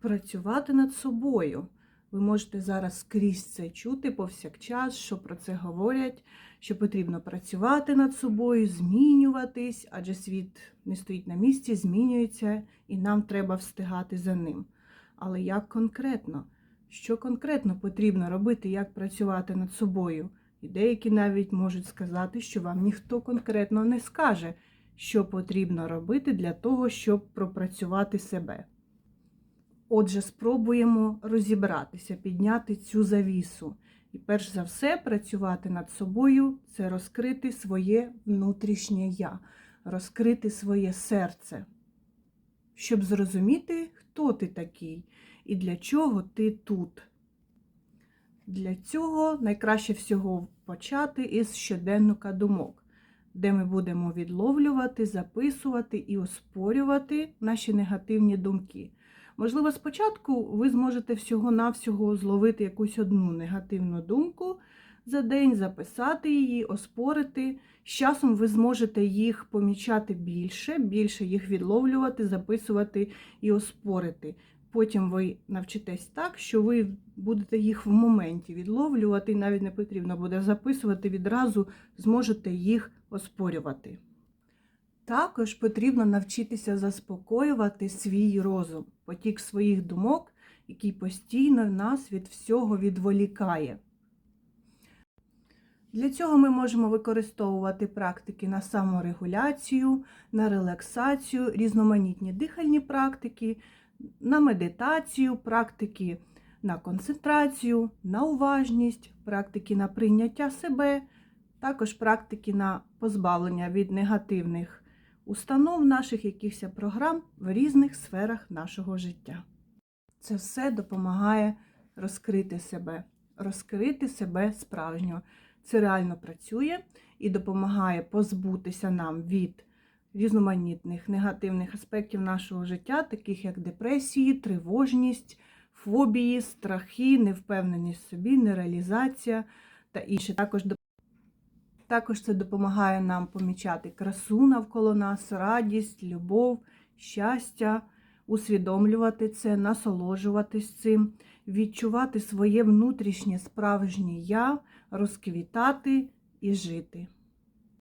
працювати над собою. Ви можете зараз скрізь це чути повсякчас, що про це говорять, що потрібно працювати над собою, змінюватись, адже світ не стоїть на місці, змінюється, і нам треба встигати за ним. Але як конкретно? Що конкретно потрібно робити, як працювати над собою? І деякі навіть можуть сказати, що вам ніхто конкретно не скаже, що потрібно робити для того, щоб пропрацювати себе. Отже, спробуємо розібратися, підняти цю завісу. І перш за все, працювати над собою це розкрити своє внутрішнє я, розкрити своє серце, щоб зрозуміти, хто ти такий і для чого ти тут. Для цього найкраще всього почати із щоденника думок, де ми будемо відловлювати, записувати і оспорювати наші негативні думки. Можливо, спочатку ви зможете всього-навсього зловити якусь одну негативну думку за день, записати її, оспорити. З часом ви зможете їх помічати більше, більше їх відловлювати, записувати і оспорити. Потім ви навчитесь так, що ви будете їх в моменті відловлювати, навіть не потрібно буде записувати, відразу зможете їх оспорювати. Також потрібно навчитися заспокоювати свій розум, потік своїх думок, який постійно нас від всього відволікає. Для цього ми можемо використовувати практики на саморегуляцію, на релаксацію, різноманітні дихальні практики, на медитацію, практики на концентрацію, на уважність, практики на прийняття себе, також практики на позбавлення від негативних установ наших якихось програм в різних сферах нашого життя. Це все допомагає розкрити себе, розкрити себе справжньо. Це реально працює і допомагає позбутися нам від різноманітних негативних аспектів нашого життя, таких як депресії, тривожність, фобії, страхи, невпевненість в собі, нереалізація та інші. Також також це допомагає нам помічати красу навколо нас, радість, любов, щастя, усвідомлювати це, насолоджуватись цим, відчувати своє внутрішнє справжнє я, розквітати і жити.